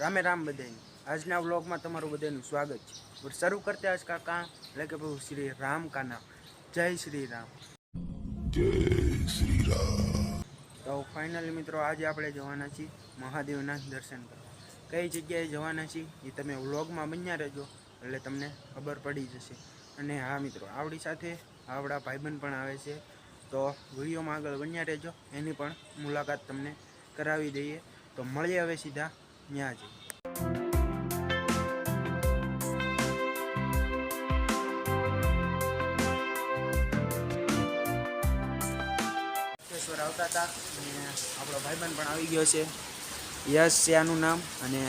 રામે રામ બધાની આજના વ્લોગમાં તમારું બધાનું સ્વાગત છે. પણ શરૂ કરતા આજ કાકા એટલે કે પ્રભુ શ્રી રામ કા નામ. જય શ્રી રામ. તો ફાઇનલી મિત્રો આજે આપણે જવાના છીએ મહાદેવના દર્શન કરવા. કઈ જગ્યાએ જવાના છીએ એ તમે વ્લોગમાં બન્યા રહેજો એટલે તમને ખબર પડી જશે. અને હા મિત્રો આવડી સાથે આવડા ભાઈબંધ પણ આવે છે. તો વિડીયોમાં આગળ બન્યા રહેજો એની પણ મુલાકાત તમને કરાવી દઈએ. તો મળીએ હવે સીધા ત્યાં જઈએ સિદ્ધેશ્વર આવતા હતા અને આપણો ભાઈબંધ પણ આવી ગયો છે. યશ છે આનું નામ અને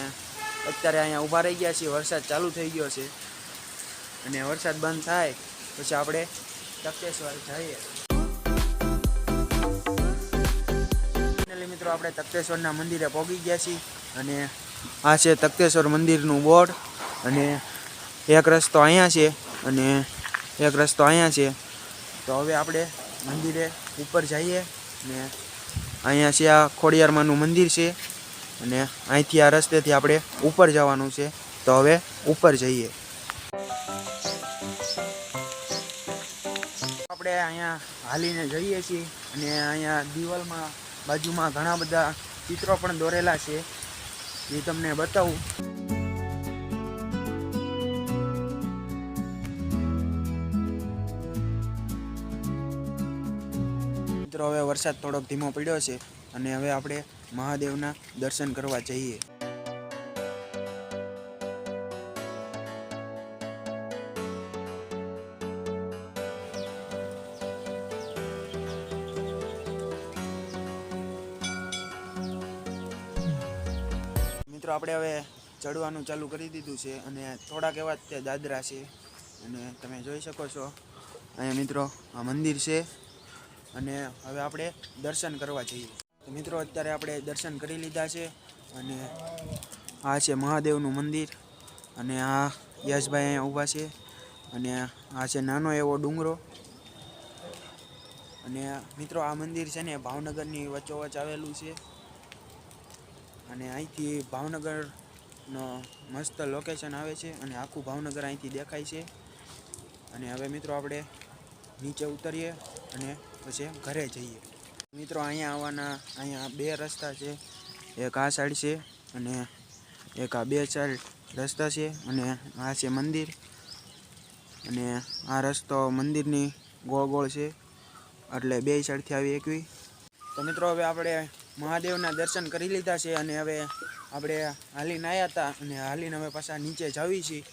અત્યારે અહીંયા ઊભા રહી ગયા છીએ. વરસાદ ચાલુ થઈ ગયો છે. અને વરસાદ બંધ થાય પછી આપણે તખતેશ્વર જઈએ. મિત્રો, આપણે તખતેશ્વરના મંદિરે પહોંચી ગયા છીએ. અને આ છે તખતેશ્વર મંદિરનું બોર્ડ અને એક રસ્તો અહીંયા છે અને એક રસ્તો અહીંયા છે. તો હવે આપણે મંદિરે ઉપર જઈએ ને અહીંયા છે આ ખોડિયારમાંનું મંદિર છે અને અહીંથી આ રસ્તેથી આપણે ઉપર જવાનું છે. તો હવે ઉપર જઈએ. આપણે અહીંયા હાલીને જઈએ છીએ અને અહીંયા દિવાલમાં બાજુમાં ઘણા બધા ચિત્રો પણ દોરેલા છે. એ તમને બતાવું. મિત્રો, હવે વરસાદ થોડોક ધીમો પડ્યો છે અને હવે આપણે મહાદેવના દર્શન કરવા જઈએ. મિત્રો, આપણે હવે ચડવાનું ચાલુ કરી દીધું છે અને થોડાક એવા જ તે દાદરા છે અને તમે જોઈ શકો છો, અહીંયા મિત્રો, આ મંદિર છે અને હવે આપણે દર્શન કરવા જઈએ. તો મિત્રો, અત્યારે આપણે દર્શન કરી લીધા છે અને આ છે મહાદેવનું મંદિર અને આ યશભાઈ અહીંયા ઊભા છે અને આ છે નાનો એવો ડુંગરો. અને મિત્રો, આ મંદિર છે ને ભાવનગરની વચ્ચોવચ આવેલું છે. અને અહીંથી ભાવનગરનો મસ્ત લોકેશન આવે છે અને આખું ભાવનગર અહીંથી દેખાય છે. અને હવે મિત્રો આપણે નીચે ઉતરીએ અને પછી ઘરે જઈએ. મિત્રો અહીંયા આવવાના, અહીંયા બે રસ્તા છે. એક આ સાઈડ છે અને એક આ બે સાઈડ રસ્તા છે અને આ છે મંદિર. અને આ રસ્તો મંદિરની ગોળ ગોળ છે. એટલે બે સાઈડથી આવી એકવી. તો મિત્રો હવે આપણે મહાદેવના દર્શન કરી લીધા છે અને હવે આપણે હાલીને આવ્યા હતા અને હાલીને હવે પાછા નીચે જાવી છીએ.